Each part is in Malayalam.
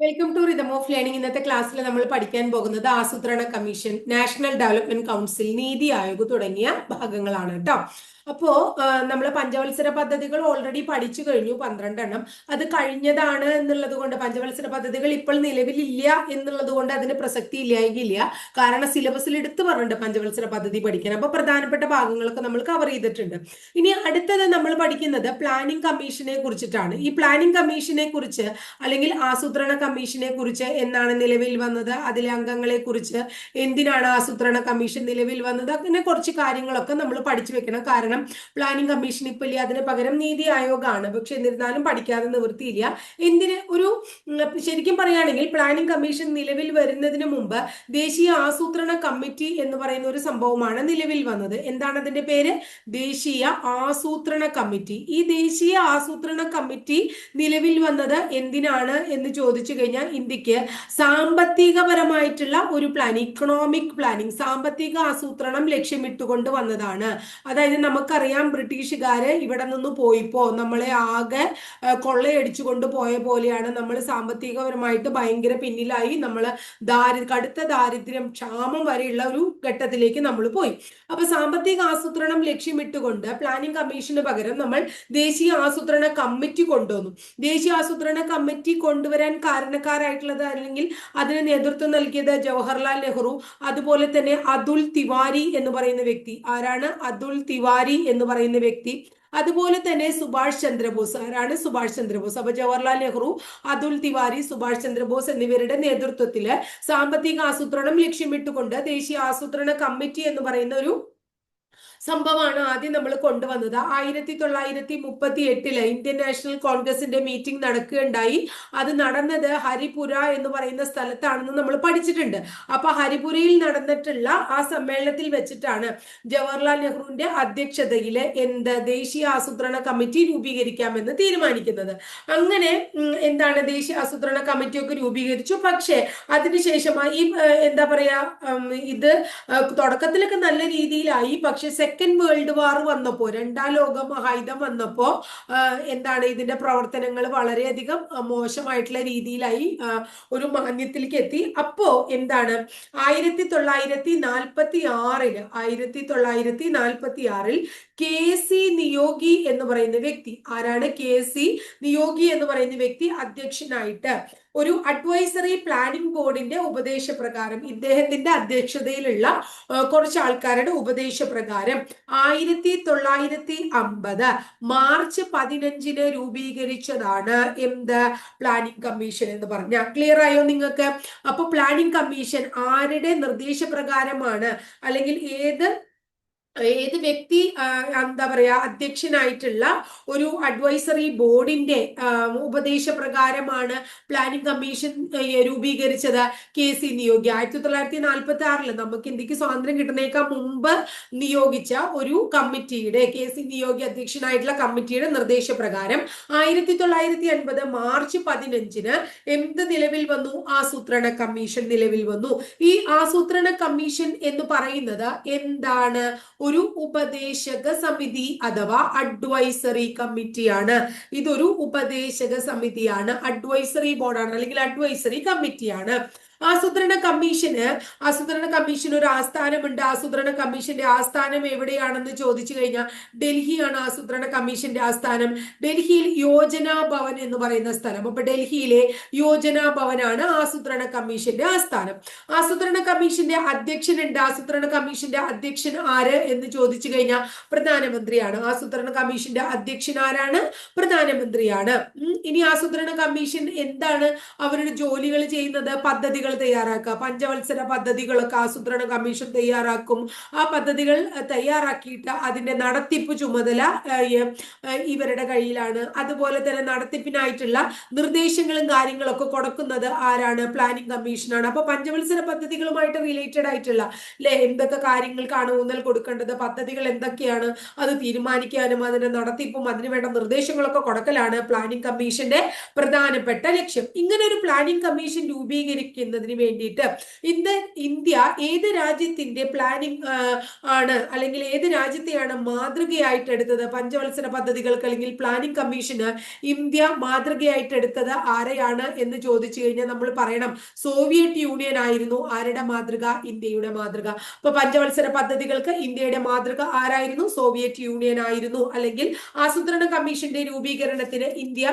Welcome to rhythm of learning ഇന്നത്തെ ക്ലാസ്സിൽ നമ്മൾ പഠിക്കാൻ പോകുന്നത് ആസൂത്രണ commission national development council NITI Aayog തുടങ്ങിയ ഭാഗങ്ങളാണ് കേട്ടോ അപ്പോ നമ്മൾ പഞ്ചവത്സര പദ്ധതികൾ ഓൾറെഡി പഠിച്ചു കഴിഞ്ഞു പന്ത്രണ്ടെണ്ണം. അത് കഴിഞ്ഞതാണ് എന്നുള്ളത് കൊണ്ട് പഞ്ചവത്സര പദ്ധതികൾ ഇപ്പോൾ നിലവിലില്ല എന്നുള്ളത് കൊണ്ട് അതിന് പ്രസക്തി ഇല്ല കാരണം സിലബസിൽ എടുത്തു പറഞ്ഞിട്ടുണ്ട് പഞ്ചവത്സര പദ്ധതി പഠിക്കാൻ. അപ്പൊ പ്രധാനപ്പെട്ട ഭാഗങ്ങളൊക്കെ നമ്മൾ കവർ ചെയ്തിട്ടുണ്ട്. ഇനി അടുത്തത് നമ്മൾ പഠിക്കുന്നത് പ്ലാനിംഗ് കമ്മീഷനെ കുറിച്ചിട്ടാണ്. ഈ പ്ലാനിംഗ് കമ്മീഷനെ കുറിച്ച് അല്ലെങ്കിൽ ആസൂത്രണ കമ്മീഷനെ കുറിച്ച് എന്നാണ് നിലവിൽ വന്നത്? അതിലെ അംഗങ്ങളെ കുറിച്ച് എന്തിനാണ് ആസൂത്രണ കമ്മീഷൻ നിലവിൽ വന്നത്? അങ്ങനെ കുറച്ച് കാര്യങ്ങളൊക്കെ നമ്മൾ പഠിച്ചു വെക്കണം. കാരണം പ്ലാനിംഗ് കമ്മീഷൻ ഇപ്പൊ ഇല്ല അതിന് പകരം നീതി ആയോഗാണ്. പക്ഷെ എന്നിരുന്നാലും പഠിക്കാതെ നിവൃത്തിയില്ല. എന്തിന്? ഒരു ശരിക്കും പറയുകയാണെങ്കിൽ പ്ലാനിംഗ് കമ്മീഷൻ നിലവിൽ വരുന്നതിന് മുമ്പ് ദേശീയ ആസൂത്രണ കമ്മിറ്റി എന്ന് പറയുന്ന ഒരു സംഭവമാണ് നിലവിൽ വന്നത്. എന്താണ് അതിന്റെ പേര്? ദേശീയ ആസൂത്രണ കമ്മിറ്റി ഈ ദേശീയ ആസൂത്രണ കമ്മിറ്റി നിലവിൽ വന്നത് എന്തിനാണ് എന്ന് ചോദിച്ചു കഴിഞ്ഞാൽ ഇന്ത്യയ്ക്ക് സാമ്പത്തികപരമായിട്ടുള്ള ഒരു പ്ലാൻ ഇക്കണോമിക് പ്ലാനിംഗ് സാമ്പത്തിക ആസൂത്രണം ലക്ഷ്യമിട്ടുകൊണ്ട് വന്നതാണ്. അതായത് നമുക്കറിയാം ബ്രിട്ടീഷുകാര് ഇവിടെ നിന്ന് പോയിപ്പോ. നമ്മളെ ആകെ കൊള്ളയടിച്ചു കൊണ്ട് പോയ പോലെയാണ് നമ്മൾ സാമ്പത്തികപരമായിട്ട് ഭയങ്കര പിന്നിലായി. നമ്മൾ ദാരി കടുത്ത ദാരിദ്ര്യം ക്ഷാമം വരെയുള്ള ഒരു ഘട്ടത്തിലേക്ക് നമ്മൾ പോയി. അപ്പൊ സാമ്പത്തിക ആസൂത്രണം ലക്ഷ്യമിട്ടുകൊണ്ട് പ്ലാനിംഗ് കമ്മീഷന് പകരം നമ്മൾ ദേശീയ ആസൂത്രണ കമ്മിറ്റി കൊണ്ടുവന്നു. ദേശീയ ആസൂത്രണ കമ്മിറ്റി കൊണ്ടുവരാൻ കാരണക്കാരായിട്ടുള്ളത് അല്ലെങ്കിൽ അതിന് നേതൃത്വം നൽകിയത് ജവഹർലാൽ നെഹ്റു അതുപോലെ തന്നെ അതുൽ തിവാരി എന്ന് പറയുന്ന വ്യക്തി. ആരാണ്? അതുൽ തിവാരി എന്ന് പറയുന്ന വ്യക്തി. അതുപോലെ തന്നെ സുഭാഷ് ചന്ദ്രബോസ്. ആരാണ് സുഭാഷ് ചന്ദ്രബോസ്? അപ്പൊ ജവഹർലാൽ നെഹ്റു അതുൽ തിവാരി സുഭാഷ് ചന്ദ്രബോസ് എന്നിവരുടെ നേതൃത്വത്തിൽ സാമ്പത്തിക ആസൂത്രണം ലക്ഷ്യമിട്ടുകൊണ്ട് ദേശീയ ആസൂത്രണ കമ്മിറ്റി എന്ന് പറയുന്ന ഒരു സംഭവമാണ് ആദ്യം നമ്മൾ കൊണ്ടുവന്നത്. ആയിരത്തി തൊള്ളായിരത്തി മുപ്പത്തി എട്ടിൽ ഇന്ത്യൻ നാഷണൽ കോൺഗ്രസിന്റെ മീറ്റിംഗ് നടക്കുകയുണ്ടായി. അത് നടന്നത് ഹരിപുര എന്ന് പറയുന്ന സ്ഥലത്താണെന്ന് നമ്മൾ പഠിച്ചിട്ടുണ്ട്. അപ്പൊ ഹരിപുരയിൽ നടന്നിട്ടുള്ള ആ സമ്മേളനത്തിൽ വെച്ചിട്ടാണ് ജവഹർലാൽ നെഹ്റുവിന്റെ അധ്യക്ഷതയിൽ എന്ത് ദേശീയ ആസൂത്രണ കമ്മിറ്റി രൂപീകരിക്കാമെന്ന് തീരുമാനിക്കുന്നത്. അങ്ങനെ എന്താണ് ദേശീയ ആസൂത്രണ കമ്മിറ്റിയൊക്കെ രൂപീകരിച്ചു. പക്ഷേ ഈ എന്താ പറയാ ഇത് തുടക്കത്തിലൊക്കെ നല്ല രീതിയിലായി. പക്ഷെ സെക്കൻഡ് വേൾഡ് വാർ വന്നപ്പോ രണ്ടാം ലോക മഹായുധം വന്നപ്പോ എന്താണ് ഇതിന്റെ പ്രവർത്തനങ്ങൾ വളരെയധികം മോശമായിട്ടുള്ള രീതിയിലായി ഒരു മാന്യത്തിലേക്ക് എത്തി. അപ്പോ എന്താണ് ആയിരത്തി തൊള്ളായിരത്തി നാൽപ്പത്തി ആറിൽ ആയിരത്തി തൊള്ളായിരത്തി നാൽപ്പത്തി ആറിൽ കെ സി നിയോഗി എന്ന് പറയുന്ന വ്യക്തി ആരാണ് കെ സി നിയോഗി എന്ന് പറയുന്ന വ്യക്തി അധ്യക്ഷനായിട്ട് ഒരു അഡ്വൈസറി പ്ലാനിംഗ് ബോർഡിന്റെ ഉപദേശപ്രകാരം ഇദ്ദേഹത്തിന്റെ അധ്യക്ഷതയിലുള്ള കുറച്ച് ആൾക്കാരുടെ ഉപദേശപ്രകാരം ആയിരത്തി തൊള്ളായിരത്തി അമ്പത് മാർച്ച് പതിനഞ്ചിന് രൂപീകരിച്ചതാണ് എന്ത് പ്ലാനിംഗ് കമ്മീഷൻ എന്ന് പറഞ്ഞ. ക്ലിയർ ആയോ നിങ്ങൾക്ക്? അപ്പൊ പ്ലാനിംഗ് കമ്മീഷൻ ആരുടെ നിർദ്ദേശപ്രകാരമാണ്? അല്ലെങ്കിൽ ഏത് ഏത് വ്യക്തി എന്താ പറയാ അധ്യക്ഷനായിട്ടുള്ള ഒരു അഡ്വൈസറി ബോർഡിന്റെ ഉപദേശപ്രകാരമാണ് പ്ലാനിംഗ് കമ്മീഷൻ രൂപീകരിച്ചത്? K C Neogy. ആയിരത്തി തൊള്ളായിരത്തി നാൽപ്പത്തി ആറിൽ നമുക്ക് ഇന്ത്യയ്ക്ക് സ്വാതന്ത്ര്യം കിട്ടുന്നേക്കാൾ മുമ്പ് നിയോഗിച്ച ഒരു കമ്മിറ്റിയുടെ കെ സി നിയോഗി അധ്യക്ഷനായിട്ടുള്ള കമ്മിറ്റിയുടെ നിർദ്ദേശപ്രകാരം ആയിരത്തി തൊള്ളായിരത്തി അൻപത് മാർച്ച് പതിനഞ്ചിന് എന്ത് നിലവിൽ വന്നു? ആസൂത്രണ കമ്മീഷൻ നിലവിൽ വന്നു. ഈ ആസൂത്രണ കമ്മീഷൻ എന്ന് പറയുന്നത് എന്താണ്? ഒരു ഉപദേശക സമിതി അഥവാ അഡ്വൈസറി കമ്മിറ്റിയാണ് ഇതൊരു ഉപദേശക സമിതിയാണ്. അഡ്വൈസറി ബോർഡാണ് അല്ലെങ്കിൽ അഡ്വൈസറി കമ്മിറ്റിയാണ് ആസൂത്രണ കമ്മീഷന് ആസൂത്രണ കമ്മീഷൻ ഒരു ആസ്ഥാനമുണ്ട്. ആസൂത്രണ കമ്മീഷന്റെ ആസ്ഥാനം എവിടെയാണെന്ന് ചോദിച്ചു കഴിഞ്ഞാൽ ഡൽഹിയാണ് ആസൂത്രണ കമ്മീഷന്റെ ആസ്ഥാനം. ഡൽഹിയിൽ യോജന ഭവൻ എന്ന് പറയുന്ന സ്ഥലം. അപ്പൊ ഡൽഹിയിലെ യോജന ഭവനാണ് ആസൂത്രണ കമ്മീഷന്റെ ആസ്ഥാനം. ആസൂത്രണ കമ്മീഷന്റെ അധ്യക്ഷനുണ്ട് ആസൂത്രണ കമ്മീഷന്റെ അധ്യക്ഷൻ ആര് എന്ന് ചോദിച്ചു കഴിഞ്ഞാൽ പ്രധാനമന്ത്രിയാണ്. ആസൂത്രണ കമ്മീഷന്റെ അധ്യക്ഷൻ ആരാണ്? പ്രധാനമന്ത്രിയാണ്. ഇനി ആസൂത്രണ കമ്മീഷൻ എന്താണ് അവരുടെ ജോലികൾ ചെയ്യുന്നത്? പദ്ധതികൾ തയ്യാറാക്കുക. പഞ്ചവത്സര പദ്ധതികളൊക്കെ ആസൂത്രണ കമ്മീഷൻ തയ്യാറാക്കും. ആ പദ്ധതികൾ തയ്യാറാക്കിയിട്ട് അതിന്റെ നടത്തിപ്പ് ചുമതല ഇവരുടെ കയ്യിലാണ്. അതുപോലെ തന്നെ നടത്തിപ്പിനായിട്ടുള്ള നിർദ്ദേശങ്ങളും കാര്യങ്ങളൊക്കെ കൊടുക്കുന്നത് ആരാണ്? പ്ലാനിംഗ് കമ്മീഷനാണ്. അപ്പൊ പഞ്ചവത്സര പദ്ധതികളുമായിട്ട് റിലേറ്റഡ് ആയിട്ടുള്ള അല്ലെ എന്തൊക്കെ കാര്യങ്ങൾക്കാണ് ഊന്നൽ കൊടുക്കേണ്ടത്? പദ്ധതികൾ എന്തൊക്കെയാണ്? അത് തീരുമാനിക്കാനും അതിന്റെ നടത്തിപ്പും അതിനുവേണ്ട നിർദ്ദേശങ്ങളൊക്കെ കൊടുക്കലാണ് പ്ലാനിംഗ് കമ്മീഷന്റെ പ്രധാനപ്പെട്ട ലക്ഷ്യം. ഇങ്ങനെ ഒരു പ്ലാനിംഗ് കമ്മീഷൻ രൂപീകരിക്കുന്നത് ചെയ്യുന്നതിന് വേണ്ടിയിട്ട്. ഇന്ന് ഇന്ത്യ ഏത് രാജ്യത്തിന്റെ പ്ലാനിംഗ് ആണ്? അല്ലെങ്കിൽ ഏത് രാജ്യത്തെയാണ് മാതൃകയായിട്ട് എടുത്തത്? പഞ്ചവത്സര പദ്ധതികൾക്ക് അല്ലെങ്കിൽ പ്ലാനിംഗ് കമ്മീഷന് ഇന്ത്യ മാതൃകയായിട്ട് എടുത്തത് ആരെയാണ് എന്ന് ചോദിച്ചു കഴിഞ്ഞാൽ നമ്മൾ പറയണം. സോവിയറ്റ് യൂണിയൻ ആയിരുന്നു ആരുടെ മാതൃക? ഇന്ത്യയുടെ മാതൃക. അപ്പൊ പഞ്ചവത്സര പദ്ധതികൾക്ക് ഇന്ത്യയുടെ മാതൃക ആരായിരുന്നു? സോവിയറ്റ് യൂണിയൻ ആയിരുന്നു. അല്ലെങ്കിൽ ആസൂത്രണ കമ്മീഷന്റെ രൂപീകരണത്തിന് ഇന്ത്യ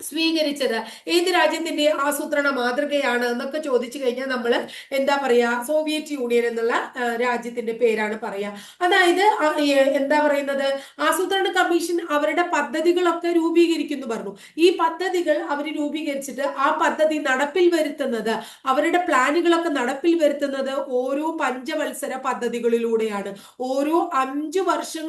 സ്വീകരിച്ചത്. ഏത് രാജ്യത്തിന്റെ ആസൂത്രണ മാതൃകയാണ് എന്നൊക്കെ ചോദിച്ചു കഴിഞ്ഞാൽ നമ്മൾ എന്താ പറയാ സോവിയറ്റ് യൂണിയൻ എന്നുള്ള രാജ്യത്തിന്റെ പേരാണ് പറയാ. അതായത് എന്താ പറയുന്നത് ആസൂത്രണ കമ്മീഷൻ അവരുടെ പദ്ധതികളൊക്കെ രൂപീകരിക്കുന്നു പറഞ്ഞു. ഈ പദ്ധതികൾ അവർ രൂപീകരിച്ചിട്ട് ആ പദ്ധതി നടപ്പിൽ വരുത്തുന്നത് അവരുടെ പ്ലാനുകളൊക്കെ നടപ്പിൽ വരുത്തുന്നത് ഓരോ പഞ്ചവത്സര പദ്ധതികളിലൂടെയാണ്. ഓരോ അഞ്ചു വർഷം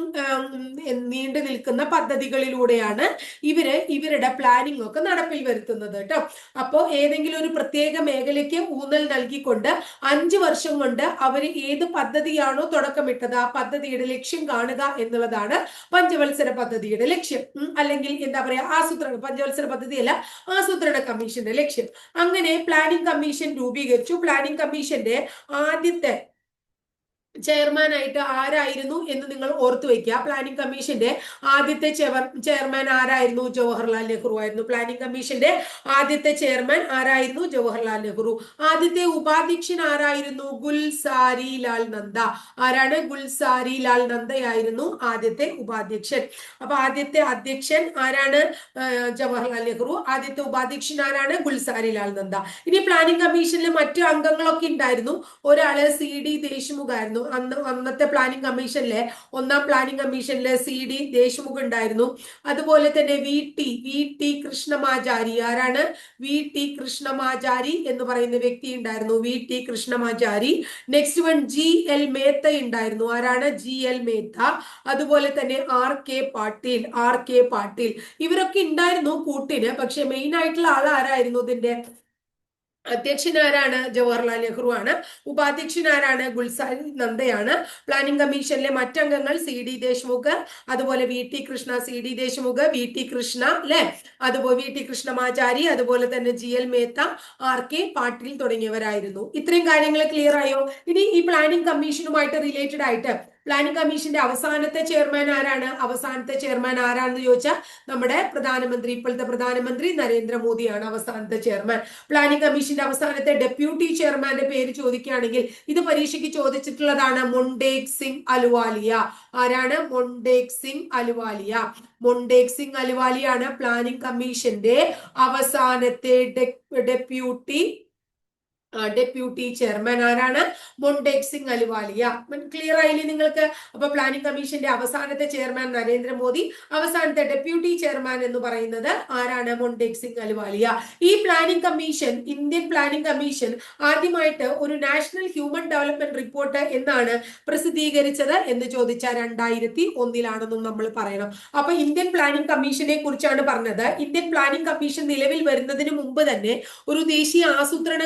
നീണ്ടു നിൽക്കുന്ന പദ്ധതികളിലൂടെയാണ് ഇവർ ഇവരുടെ പ്ലാനിങ് ഒക്കെ നടപ്പിൽ വരുത്തുന്നത് കേട്ടോ. അപ്പോൾ ഏതെങ്കിലും ഒരു പ്രത്യേക മേഖലയ്ക്ക് ഊന്നൽ നൽകിക്കൊണ്ട് അഞ്ച് വർഷം കൊണ്ട് അവർ ഏത് പദ്ധതിയാണോ തുടക്കമിട്ടത് ആ പദ്ധതിയുടെ ലക്ഷ്യം കാണുക എന്നുള്ളതാണ് പഞ്ചവത്സര പദ്ധതിയുടെ ലക്ഷ്യം. അല്ലെങ്കിൽ എന്താ പറയാ ആസൂത്രണ പഞ്ചവത്സര പദ്ധതിയല്ല ആസൂത്രണ കമ്മീഷന്റെ ലക്ഷ്യം. അങ്ങനെ പ്ലാനിംഗ് കമ്മീഷൻ രൂപീകരിച്ചു. പ്ലാനിംഗ് കമ്മീഷന്റെ ആദ്യത്തെ ചെയർമാനായിട്ട് ആരായിരുന്നു എന്ന് നിങ്ങൾ ഓർത്തു വെക്കുക. പ്ലാനിംഗ് കമ്മീഷന്റെ ആദ്യത്തെ ചെയർമാൻ ആരായിരുന്നു? ജവഹർലാൽ നെഹ്റു ആയിരുന്നു. പ്ലാനിംഗ് കമ്മീഷന്റെ ആദ്യത്തെ ചെയർമാൻ ആരായിരുന്നു? ജവഹർലാൽ നെഹ്റു. ആദ്യത്തെ ഉപാധ്യക്ഷൻ ആരായിരുന്നു? ഗുൽസാരി ലാൽ നന്ദ. ആരാണ്? ഗുൽസാരി ലാൽ നന്ദയായിരുന്നു ആദ്യത്തെ ഉപാധ്യക്ഷൻ. അപ്പൊ ആദ്യത്തെ അധ്യക്ഷൻ ആരാണ്? ജവഹർലാൽ നെഹ്റു. ആദ്യത്തെ ഉപാധ്യക്ഷൻ ആരാണ്? ഗുൽസാരി ലാൽ നന്ദ. ഇനി പ്ലാനിംഗ് കമ്മീഷനിലെ മറ്റു അംഗങ്ങളൊക്കെ ഉണ്ടായിരുന്നു. ഒരാൾ സി. ഡി. ദേശ്മുഖ് ആയിരുന്നു അന്ന് അന്നത്തെ പ്ലാനിംഗ് കമ്മീഷനിലെ ഒന്നാം പ്ലാനിംഗ് കമ്മീഷനിലെ സി ഡി ദേശ്മുഖ് ഉണ്ടായിരുന്നു. അതുപോലെ തന്നെ V T V T Krishnamachari. ആരാണ്? വി ടി കൃഷ്ണമാചാരി എന്ന് പറയുന്ന വ്യക്തി ഉണ്ടായിരുന്നു. V T Krishnamachari. Next one G L Mehta ഉണ്ടായിരുന്നു. ആരാണ്? G L Mehta. അതുപോലെ തന്നെ R K Patil R K Patil. ഇവരൊക്കെ ഉണ്ടായിരുന്നു കൂട്ടിന്. പക്ഷെ മെയിൻ ആയിട്ടുള്ള ആൾ ആരായിരുന്നു ഇതിന്റെ അധ്യക്ഷൻ ആരാണ് ജവഹർലാൽ നെഹ്റു ആണ്. ഉപാധ്യക്ഷനാരാണ് ഗുൽസാരി നന്ദയാണ്. പ്ലാനിംഗ് കമ്മീഷനിലെ മറ്റംഗങ്ങൾ സി ഡി ദേശ്മുഖ് അതുപോലെ V T Krishna C D Deshmukh V T Krishna അല്ലെ അതുപോലെ വി ടി കൃഷ്ണമാചാരി അതുപോലെ തന്നെ G L Mehta R K Patil തുടങ്ങിയവരായിരുന്നു. ഇത്രയും കാര്യങ്ങൾ ക്ലിയർ ആയോ? ഇനി ഈ പ്ലാനിംഗ് കമ്മീഷനുമായിട്ട് റിലേറ്റഡ് ആയിട്ട് പ്ലാനിംഗ് കമ്മീഷന്റെ അവസാനത്തെ ചെയർമാൻ ആരാണ്? അവസാനത്തെ ചെയർമാൻ ആരാണെന്ന് ചോദിച്ചാൽ നമ്മുടെ പ്രധാനമന്ത്രി ഇപ്പോഴത്തെ പ്രധാനമന്ത്രി നരേന്ദ്രമോദിയാണ് അവസാനത്തെ ചെയർമാൻ പ്ലാനിംഗ് കമ്മീഷന്റെ അവസാനത്തെ ഡെപ്യൂട്ടി ചെയർമാന്റെ പേര് ചോദിക്കുകയാണെങ്കിൽ ഇത് പരീക്ഷയ്ക്ക് ചോദിച്ചിട്ടുള്ളതാണ് മൊണ്ടേക് സിംഗ് അലുവാലിയ ആരാണ്? മൊണ്ടേക് സിംഗ് അലുവാലിയ മൊണ്ടേക് സിംഗ് അലുവാലിയാണ് പ്ലാനിംഗ് കമ്മീഷന്റെ അവസാനത്തെ ഡെപ്യൂട്ടി ഡെപ്യൂട്ടി ചെയർമാൻ ആരാണ്? മൊണ്ടേക് സിംഗ് അലുവാലിയ. ക്ലിയർ ആയില്ലേ നിങ്ങൾക്ക്? അപ്പൊ പ്ലാനിംഗ് കമ്മീഷന്റെ അവസാനത്തെ ചെയർമാൻ നരേന്ദ്രമോദി അവസാനത്തെ ഡെപ്യൂട്ടി ചെയർമാൻ എന്ന് പറയുന്നത് ആരാണ്? മൊണ്ടേക് സിംഗ് അലുവാലിയ. ഈ planning commission Indian planning commission ആദ്യമായിട്ട് ഒരു നാഷണൽ ഹ്യൂമൻ ഡെവലപ്മെന്റ് റിപ്പോർട്ട് എന്നാണ് പ്രസിദ്ധീകരിച്ചത് എന്ന് ചോദിച്ചാൽ രണ്ടായിരത്തി ഒന്നിലാണെന്നും നമ്മൾ പറയണം. അപ്പൊ ഇന്ത്യൻ പ്ലാനിംഗ് കമ്മീഷനെ കുറിച്ചാണ് പറഞ്ഞത്. ഇന്ത്യൻ പ്ലാനിംഗ് കമ്മീഷൻ നിലവിൽ വരുന്നതിന് മുമ്പ് തന്നെ ഒരു ദേശീയ ആസൂത്രണ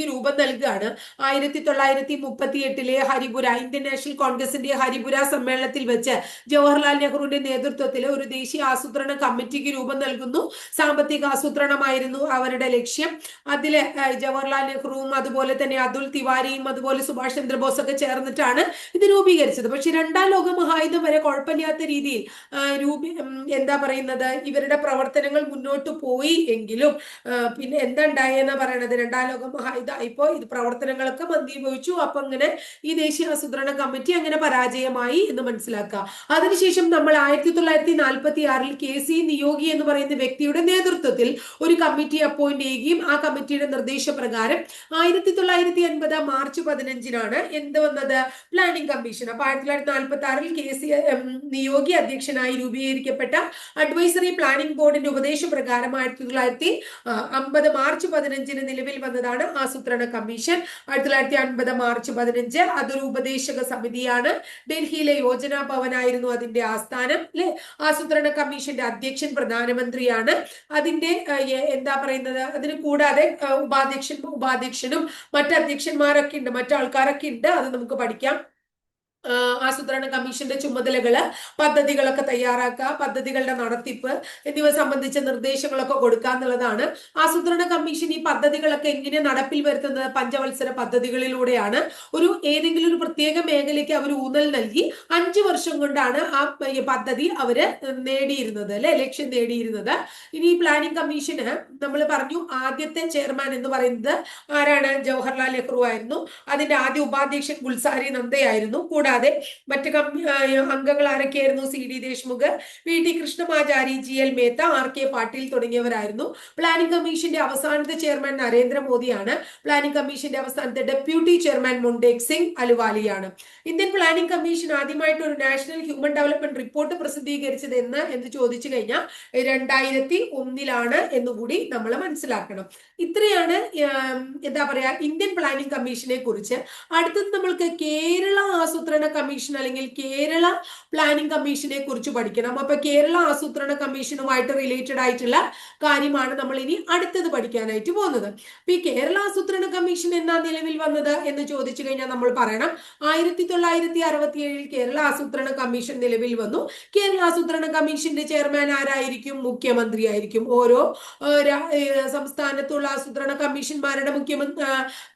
കമ്മിറ്റിക്ക് രൂപം നൽകുകയാണ് ആയിരത്തി തൊള്ളായിരത്തി മുപ്പത്തി എട്ടിലെ ഹരിപുര ഇന്ത്യൻ നാഷണൽ കോൺഗ്രസിന്റെ ഹരിപുര സമ്മേളനത്തിൽ വെച്ച് ജവഹർലാൽ നെഹ്റുവിന്റെ നേതൃത്വത്തിൽ ഒരു ദേശീയ ആസൂത്രണ കമ്മിറ്റിക്ക് രൂപം നൽകുന്നു. സാമ്പത്തിക ആസൂത്രണമായിരുന്നു അവരുടെ ലക്ഷ്യം. അതിൽ ജവഹർലാൽ നെഹ്റുവും അതുപോലെ തന്നെ അതുൽ തിവാരിയും അതുപോലെ സുഭാഷ് ചന്ദ്രബോസ് ഒക്കെ ചേർന്നിട്ടാണ് ഇത് രൂപീകരിച്ചത്. പക്ഷെ രണ്ടാം ലോക മഹായുദ്ധം വരെ കുഴപ്പമില്ലാത്ത രീതിയിൽ രൂപി എന്താ പറയുന്നത് ഇവരുടെ പ്രവർത്തനങ്ങൾ മുന്നോട്ട് പോയി എങ്കിലും പിന്നെ എന്താ ഉണ്ടായെന്നാ പറയണത്? രണ്ടാം ലോക മഹായുദ്ധം ഇപ്പോ ഇത് പ്രവർത്തനങ്ങളൊക്കെ മന്ദീഭവിച്ചു. അപ്പൊ അങ്ങനെ ഈ ദേശീയ ആസൂത്രണ കമ്മിറ്റി അങ്ങനെ പരാജയമായി എന്ന് മനസ്സിലാക്കുക അതിനുശേഷം നമ്മൾ ആയിരത്തി തൊള്ളായിരത്തി നാൽപ്പത്തി ആറിൽ കെ സി നിയോഗി എന്ന് പറയുന്ന വ്യക്തിയുടെ നേതൃത്വത്തിൽ ഒരു കമ്മിറ്റി അപ്പോയിന്റ് ചെയ്യുകയും ആ കമ്മിറ്റിയുടെ നിർദ്ദേശപ്രകാരം ആയിരത്തി തൊള്ളായിരത്തി അൻപത് മാർച്ച് പതിനഞ്ചിനാണ് എന്ത് വന്നത്? പ്ലാനിംഗ് കമ്മീഷൻ അപ്പൊ ആയിരത്തി തൊള്ളായിരത്തി നാൽപ്പത്തി ആറിൽ കെ സി നിയോഗി അധ്യക്ഷനായി രൂപീകരിക്കപ്പെട്ട അഡ്വൈസറി പ്ലാനിംഗ് ബോർഡിന്റെ ഉപദേശപ്രകാരം ആയിരത്തി തൊള്ളായിരത്തി അമ്പത് മാർച്ച് പതിനഞ്ചിന് നിലവിൽ വന്നതാണ് ആസൂത്രണ കമ്മീഷൻ ആയിരത്തി തൊള്ളായിരത്തി അൻപത് മാർച്ച് പതിനഞ്ച് അതൊരു ഉപദേശക സമിതിയാണ്. ഡൽഹിയിലെ യോജനാ ഭവനായിരുന്നു അതിന്റെ ആസ്ഥാനം അല്ലെ ആസൂത്രണ കമ്മീഷന്റെ അധ്യക്ഷൻ പ്രധാനമന്ത്രിയാണ്. അതിന്റെ എന്താ പറയുന്നത്? അതിന് കൂടാതെ ഉപാധ്യക്ഷൻ ഉപാധ്യക്ഷനും മറ്റ് അധ്യക്ഷന്മാരൊക്കെ ഉണ്ട് മറ്റു ആൾക്കാരൊക്കെ ഉണ്ട്. അത് നമുക്ക് പഠിക്കാം. ആസൂത്രണ കമ്മീഷന്റെ ചുമതലകൾ പദ്ധതികളൊക്കെ തയ്യാറാക്കുക പദ്ധതികളുടെ നടത്തിപ്പ് എന്നിവ സംബന്ധിച്ച നിർദ്ദേശങ്ങളൊക്കെ കൊടുക്കുക എന്നുള്ളതാണ്. ആസൂത്രണ കമ്മീഷൻ ഈ പദ്ധതികളൊക്കെ എങ്ങനെ നടപ്പിൽ വരുത്തുന്നത്? പഞ്ചവത്സര പദ്ധതികളിലൂടെയാണ്. ഒരു ഏതെങ്കിലും ഒരു പ്രത്യേക മേഖലയ്ക്ക് അവർ ഊന്നൽ നൽകി അഞ്ചു വർഷം കൊണ്ടാണ് ആ പദ്ധതി അവർ നേടിയിരുന്നത് അല്ലെ? ലക്ഷ്യം നേടിയിരുന്നത്. ഇനി ഈ പ്ലാനിംഗ് കമ്മീഷന് നമ്മൾ പറഞ്ഞു ആദ്യത്തെ ചെയർമാൻ എന്ന് പറയുന്നത് ആരാണ്? ജവഹർലാൽ നെഹ്റു ആയിരുന്നു. അതിന്റെ ആദ്യ ഉപാധ്യക്ഷൻ ഗുൽസാരി നന്ദയായിരുന്നു. കൂടാതെ മറ്റ് മറ്റു ആ, അംഗങ്ങൾ ആരൊക്കെയായിരുന്നു? C. D Deshmukh V. T. Krishnamachari G. L. Mehta R. K. Patil തുടങ്ങിയവരായിരുന്നു. Planning കമ്മീഷന്റെ അവസാനത്തെ ചെയർമാൻ നരേന്ദ്രമോദിയാണ്. പ്ലാനിംഗ് കമ്മീഷന്റെ അവസാനത്തെ ഡെപ്യൂട്ടി ചെയർമാൻ മുണ്ടേക് സിംഗ് അലുവാലിയാണ്. ഇന്ത്യൻ പ്ലാനിംഗ് കമ്മീഷൻ ആദ്യമായിട്ട് ഒരു നാഷണൽ ഹ്യൂമൻ ഡെവലപ്മെന്റ് റിപ്പോർട്ട് പ്രസിദ്ധീകരിച്ചത് എന്ന് എന്ന് ചോദിച്ചു കഴിഞ്ഞാൽ രണ്ടായിരത്തി ഒന്നിലാണ് എന്നുകൂടി നമ്മൾ മനസ്സിലാക്കണം. ഇത്രയാണ് എന്താ പറയാ ഇന്ത്യൻ പ്ലാനിംഗ് കമ്മീഷനെ കുറിച്ച്. അടുത്തത് നമ്മൾക്ക് കേരള ആസൂത്രണ കമ്മീഷൻ അല്ലെങ്കിൽ കേരള പ്ലാനിംഗ് കമ്മീഷനെ കുറിച്ച് പഠിക്കണം. അപ്പൊ കേരള ആസൂത്രണ കമ്മീഷനുമായിട്ട് റിലേറ്റഡ് ആയിട്ടുള്ള കാര്യമാണ് നമ്മൾ ഇനി അടുത്തത് പഠിക്കാനായിട്ട് പോകുന്നത്. ഈ കേരള ആസൂത്രണ കമ്മീഷൻ എന്നാ നിലവിൽ വന്നത് എന്ന് ചോദിച്ചു കഴിഞ്ഞാൽ നമ്മൾ പറയണം ആയിരത്തി തൊള്ളായിരത്തി അറുപത്തി ഏഴിൽ കേരള ആസൂത്രണ കമ്മീഷൻ നിലവിൽ വന്നു. കേരള ആസൂത്രണ കമ്മീഷന്റെ ചെയർമാൻ ആരായിരിക്കും? മുഖ്യമന്ത്രി ആയിരിക്കും. ഓരോ സംസ്ഥാനത്തുള്ള ആസൂത്രണ കമ്മീഷൻമാരുടെ മുഖ്യമന്ത്രി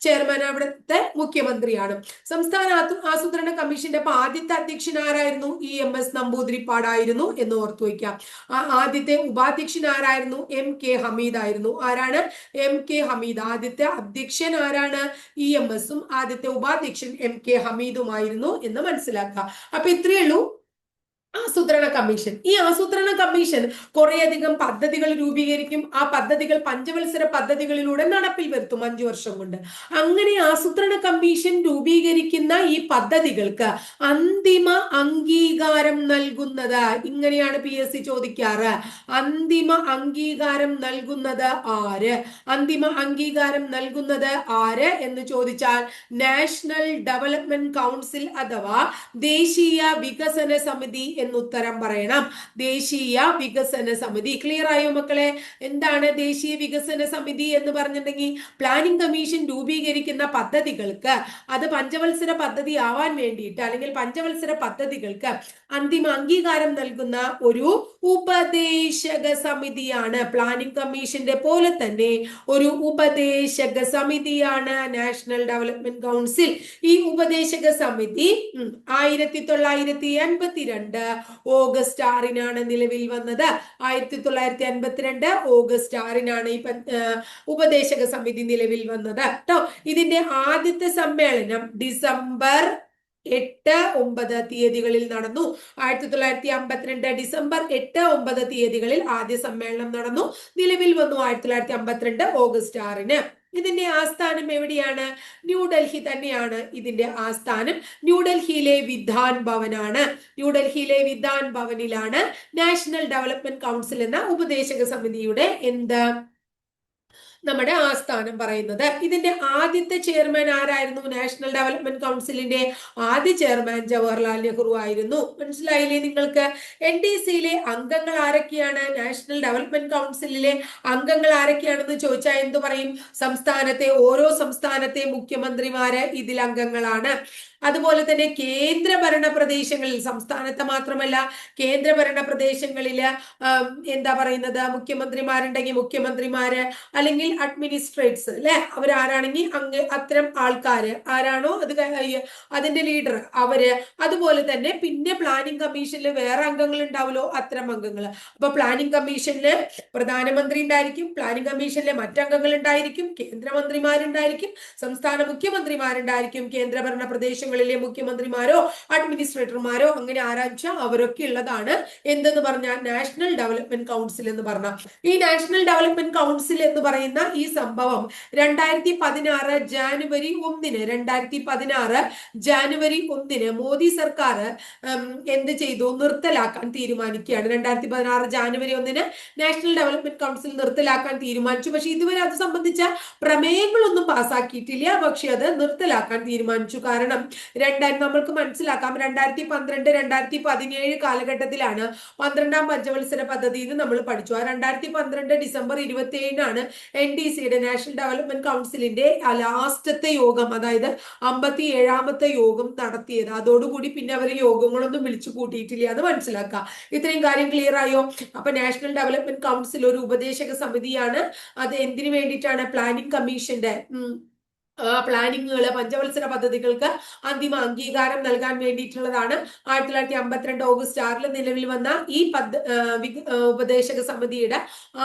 ചെയർമാൻ അവിടുത്തെ മുഖ്യമന്ത്രിയാണ്. സംസ്ഥാന ആസൂത്രണ ആസൂത്രണ കമ്മീഷന്റെ അപ്പൊ ആദ്യത്തെ അധ്യക്ഷൻ ആരായിരുന്നു? ഇ എം എസ് നമ്പൂതിരിപ്പാടായിരുന്നു എന്ന് ഓർത്തു വയ്ക്കാം. ആദ്യത്തെ ഉപാധ്യക്ഷൻ ആരായിരുന്നു? എം കെ ഹമീദ് ആയിരുന്നു. ആരാണ്? M K Hamid. ആദ്യത്തെ അധ്യക്ഷൻ ആരാണ്? ഇ എം എസും ആദ്യത്തെ ഉപാധ്യക്ഷൻ എം കെ ഹമീദുമായിരുന്നു എന്ന് മനസ്സിലാക്കുക. അപ്പൊ ഇത്രയേ ഉള്ളൂ. ആസൂത്രണ കമ്മീഷൻ. ഈ ആസൂത്രണ കമ്മീഷൻ കുറേയധികം പദ്ധതികൾ രൂപീകരിക്കും. ആ പദ്ധതികൾ പഞ്ചവത്സര പദ്ധതികളിലൂടെ നടപ്പിൽ വരുത്തും അഞ്ചു വർഷം കൊണ്ട്. അങ്ങനെ ആസൂത്രണ കമ്മീഷൻ രൂപീകരിക്കുന്ന ഈ പദ്ധതികൾക്ക് അന്തിമ അംഗീകാരം നൽകുന്നത് ഇങ്ങനെയാണ് പി എസ് സി ചോദിക്കാറ്. അന്തിമ അംഗീകാരം നൽകുന്നത് ആര്? അന്തിമ അംഗീകാരം നൽകുന്നത് ആര് എന്ന് ചോദിച്ചാൽ നാഷണൽ ഡെവലപ്മെന്റ് കൗൺസിൽ അഥവാ ദേശീയ വികസന സമിതി എന്നുത്തരം പറയണം. ദേശീയ വികസന സമിതി. ക്ലിയർ ആയോ മക്കളെ? എന്താണ് ദേശീയ വികസന സമിതി എന്ന് പറഞ്ഞിട്ടുണ്ടെങ്കിൽ പ്ലാനിംഗ് കമ്മീഷൻ രൂപീകരിക്കുന്ന പദ്ധതികൾക്ക് അത് പഞ്ചവത്സര പദ്ധതി ആവാൻ വേണ്ടിയിട്ട് അല്ലെങ്കിൽ പഞ്ചവത്സര പദ്ധതികൾക്ക് അന്തിമ അംഗീകാരം നൽകുന്ന ഒരു ഉപദേശക സമിതിയാണ്. പ്ലാനിംഗ് കമ്മീഷന്റെ പോലെ തന്നെ ഒരു ഉപദേശക സമിതിയാണ് നാഷണൽ ഡെവലപ്മെന്റ് കൗൺസിൽ ഈ ഉപദേശക സമിതി ആയിരത്തി തൊള്ളായിരത്തി എൺപത്തിരണ്ട് ഓഗസ്റ്റ് ആറിനാണ് നിലവിൽ വന്നത്. ആയിരത്തി തൊള്ളായിരത്തി എൺപത്തിരണ്ട് ഓഗസ്റ്റ് ആറിനാണ് ഈ ഉപദേശക സമിതി നിലവിൽ വന്നത്. കേട്ടോ ഇതിന്റെ ആദ്യത്തെ സമ്മേളനം ഡിസംബർ എട്ട് ഒമ്പത് തീയതികളിൽ നടന്നു. ആയിരത്തി തൊള്ളായിരത്തി അമ്പത്തിരണ്ട് ഡിസംബർ എട്ട് ഒമ്പത് തീയതികളിൽ ആദ്യ സമ്മേളനം നടന്നു. നിലവിൽ വന്നു ആയിരത്തി തൊള്ളായിരത്തി അമ്പത്തിരണ്ട് ഓഗസ്റ്റ് ആറിന്. ഇതിന്റെ ആസ്ഥാനം എവിടെയാണ്? ന്യൂഡൽഹി തന്നെയാണ് ഇതിന്റെ ആസ്ഥാനം. ന്യൂഡൽഹിയിലെ വിധാൻ ഭവനാണ്. ന്യൂഡൽഹിയിലെ വിധാൻ ഭവനിലാണ് നാഷണൽ ഡെവലപ്മെന്റ് കൗൺസിൽ എന്ന ഉപദേശക സമിതിയുടെ എന്ത്? നമ്മുടെ ആസ്ഥാനം പറയുന്നത്. ഇതിന്റെ ആദ്യത്തെ ചെയർമാൻ ആരായിരുന്നു? നാഷണൽ ഡെവലപ്മെന്റ് കൗൺസിലിന്റെ ആദ്യ ചെയർമാൻ ജവഹർലാൽ നെഹ്റു ആയിരുന്നു. മനസ്സിലായില്ലേ നിങ്ങൾക്ക്? എൻ ഡി സിയിലെ അംഗങ്ങൾ ആരൊക്കെയാണ്? നാഷണൽ ഡെവലപ്മെന്റ് കൗൺസിലിലെ അംഗങ്ങൾ ആരൊക്കെയാണെന്ന് ചോദിച്ചാൽ എന്തു പറയും? സംസ്ഥാനത്തെ ഓരോ സംസ്ഥാനത്തെ മുഖ്യമന്ത്രിമാര് ഇതിൽ അംഗങ്ങളാണ്. അതുപോലെ തന്നെ കേന്ദ്രഭരണ പ്രദേശങ്ങളിൽ സംസ്ഥാനത്തെ മാത്രമല്ല കേന്ദ്രഭരണ പ്രദേശങ്ങളിൽ എന്താ പറയുന്നത് മുഖ്യമന്ത്രിമാരുണ്ടെങ്കിൽ മുഖ്യമന്ത്രിമാര് അല്ലെങ്കിൽ അഡ്മിനിസ്ട്രേറ്റ്സ് അല്ലെ? അവരാരാണെങ്കിൽ അങ്ങ് അത്തരം ആൾക്കാര്. ആരാണോ? അത് അതിന്റെ ലീഡർ അവർ. അതുപോലെ തന്നെ പിന്നെ പ്ലാനിംഗ് കമ്മീഷനിൽ വേറെ അംഗങ്ങൾ ഉണ്ടാവുമല്ലോ അത്തരം അംഗങ്ങൾ അപ്പൊ പ്ലാനിംഗ് കമ്മീഷനിൽ പ്രധാനമന്ത്രി ഉണ്ടായിരിക്കും പ്ലാനിംഗ് കമ്മീഷനിലെ മറ്റംഗങ്ങൾ ഉണ്ടായിരിക്കും കേന്ദ്രമന്ത്രിമാരുണ്ടായിരിക്കും സംസ്ഥാന മുഖ്യമന്ത്രിമാരുണ്ടായിരിക്കും കേന്ദ്രഭരണ പ്രദേശങ്ങളിലെ മുഖ്യമന്ത്രിമാരോ അഡ്മിനിസ്ട്രേറ്റർമാരോ അങ്ങനെ ആരാധിച്ച അവരൊക്കെ ഉള്ളതാണ്. എന്തെന്ന് പറഞ്ഞാൽ നാഷണൽ ഡെവലപ്മെന്റ് കൗൺസിൽ എന്ന് പറഞ്ഞ. ഈ നാഷണൽ ഡെവലപ്മെന്റ് കൗൺസിൽ എന്ന് പറയുന്ന ഈ സംഭവം രണ്ടായിരത്തി പതിനാറ് ജാനുവരി ഒന്നിന് രണ്ടായിരത്തി പതിനാറ് ജാനുവരി ഒന്നിന് മോദി സർക്കാർ എന്ത് ചെയ്തു? നിർത്തലാക്കാൻ തീരുമാനിക്കുകയാണ്. രണ്ടായിരത്തി പതിനാറ് ജാനുവരി ഒന്നിന് നാഷണൽ ഡെവലപ്മെന്റ് കൗൺസിൽ നിർത്തലാക്കാൻ തീരുമാനിച്ചു. പക്ഷെ ഇതുവരെ അത് സംബന്ധിച്ച പ്രമേയങ്ങളൊന്നും പാസ്സാക്കിയിട്ടില്ല. പക്ഷെ അത് നിർത്തലാക്കാൻ തീരുമാനിച്ചു. കാരണം രണ്ടായിരം നമ്മൾക്ക് മനസ്സിലാക്കാം. രണ്ടായിരത്തി പന്ത്രണ്ട് രണ്ടായിരത്തി പതിനേഴ് കാലഘട്ടത്തിലാണ് പന്ത്രണ്ടാം പഞ്ചവത്സര പദ്ധതി എന്ന് നമ്മൾ പഠിച്ചു. ആ രണ്ടായിരത്തി പന്ത്രണ്ട് ഡിസംബർ ഇരുപത്തി ഏഴിനാണ് എൻ ഡി സിയുടെ നാഷണൽ ഡെവലപ്മെന്റ് കൗൺസിലിന്റെ ലാസ്റ്റത്തെ യോഗം അതായത് അമ്പത്തി ഏഴാമത്തെ യോഗം നടത്തിയത്. അതോടുകൂടി പിന്നെ അവർ യോഗങ്ങളൊന്നും വിളിച്ചു കൂട്ടിയിട്ടില്ല. അത് മനസ്സിലാക്കുക ഇത്രയും കാര്യം ക്ലിയർ ആയോ? അപ്പൊ നാഷണൽ ഡെവലപ്മെന്റ് കൗൺസിൽ ഒരു ഉപദേശക സമിതിയാണ്. അത് എന്തിനു വേണ്ടിയിട്ടാണ്? പ്ലാനിംഗ് കമ്മീഷന്റെ പ്ലാനിങ്ങുകൾ പഞ്ചവത്സര പദ്ധതികൾക്ക് അന്തിമ അംഗീകാരം നൽകാൻ വേണ്ടിയിട്ടുള്ളതാണ്. ആയിരത്തി തൊള്ളായിരത്തി അമ്പത്തിരണ്ട് ഓഗസ്റ്റ് ആറിൽ നിലവിൽ വന്ന ഈ പദ്ധ ഉപദേശക സമിതിയുടെ